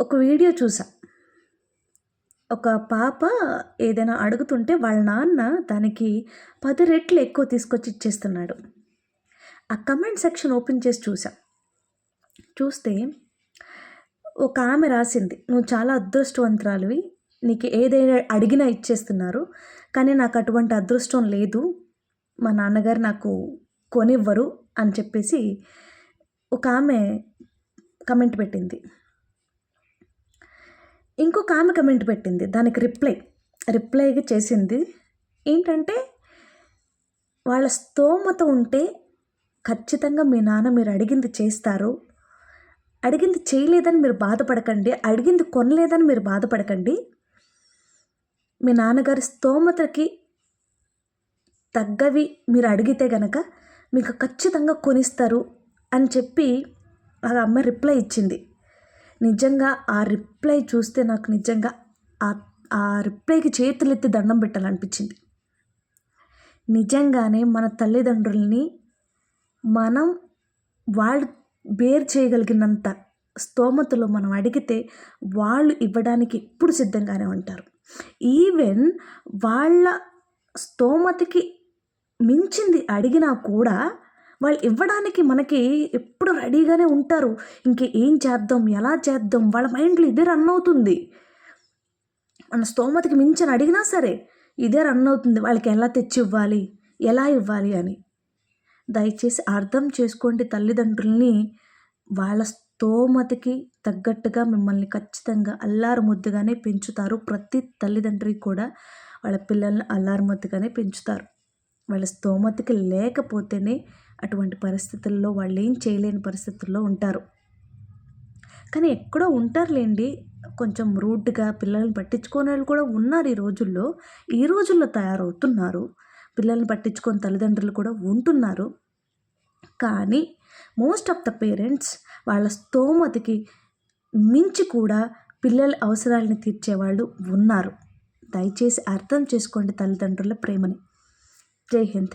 ఒక వీడియో చూసా. ఒక పాప ఏదైనా అడుగుతుంటే వాళ్ళ నాన్న దానికి పది రెట్లు ఎక్కువ తీసుకొచ్చి ఇచ్చేస్తున్నాడు. ఆ కమెంట్ సెక్షన్ ఓపెన్ చేసి చూసా. చూస్తే ఒక ఆమె రాసింది నువ్వు చాలా అదృష్టవంతురాలివి నీకు ఏదైనా అడిగినా ఇచ్చేస్తున్నారు కానీ నాకు అటువంటి అదృష్టం లేదు మా నాన్నగారు నాకు కొనివ్వరు అని చెప్పేసి ఒక ఆమె కమెంట్ పెట్టింది. ఇంకొక ఆమె కమెంట్ పెట్టింది. దానికి రిప్లై రిప్లైగా చేసింది ఏంటంటే వాళ్ళ స్తోమత ఉంటే ఖచ్చితంగా మీ నాన్న మీరు అడిగింది చేస్తారు. అడిగింది చేయలేదని మీరు బాధపడకండి. అడిగింది కొనలేదని మీరు బాధపడకండి. మీ నాన్నగారి స్తోమతకి తగ్గవి మీరు అడిగితే గనక మీకు ఖచ్చితంగా కొనిస్తారు అని చెప్పి ఆ అమ్మాయి రిప్లై ఇచ్చింది. నిజంగా ఆ రిప్లై చూస్తే నాకు నిజంగా ఆ రిప్లైకి చేతులెత్తి దండం పెట్టాలనిపించింది. నిజంగానే మన తల్లిదండ్రుల్ని మనం వాళ్ళు బేర్ చేయగలిగినంత స్తోమతలో మనం అడిగితే వాళ్ళు ఇవ్వడానికి ఎప్పుడు సిద్ధంగానే ఉంటారు. ఈవెన్ వాళ్ళ స్తోమతకి మించింది అడిగినా కూడా వాళ్ళు ఇవ్వడానికి మనకి ఎప్పుడు రెడీగానే ఉంటారు. ఇంకే ఏం చేద్దాం? ఎలా చేద్దాం? వాళ్ళ మైండ్లో ఇదే రన్ అవుతుంది. మన స్తోమతకి మించిన అడిగినా సరే ఇదే రన్ అవుతుంది. వాళ్ళకి ఎలా తెచ్చి ఇవ్వాలి ఎలా ఇవ్వాలి అని. దయచేసి అర్థం చేసుకోండి తల్లిదండ్రుల్ని. వాళ్ళ స్తోమతకి తగ్గట్టుగా మిమ్మల్ని ఖచ్చితంగా అల్లారు ముద్దుగానే పెంచుతారు. ప్రతి తల్లిదండ్రి కూడా వాళ్ళ పిల్లల్ని అల్లారు ముద్దుగానే పెంచుతారు. వాళ్ళ స్తోమతకి లేకపోతేనే అటువంటి పరిస్థితుల్లో వాళ్ళు ఏం చేయలేని పరిస్థితుల్లో ఉంటారు. కానీ ఎక్కడో ఉంటారులేండి. కొంచెం రూడ్గా పిల్లల్ని పట్టించుకునే వాళ్ళు కూడా ఉన్నారు ఈ రోజుల్లో. ఈ రోజుల్లో తయారవుతున్నారు. పిల్లల్ని పట్టించుకొని తల్లిదండ్రులు కూడా ఉంటున్నారు. కానీ మోస్ట్ ఆఫ్ ద పేరెంట్స్ వాళ్ళ స్తోమతకి మించి కూడా పిల్లల అవసరాలను తీర్చేవాళ్ళు ఉన్నారు. దయచేసి అర్థం చేసుకోండి తల్లిదండ్రుల ప్రేమని. जय हिंद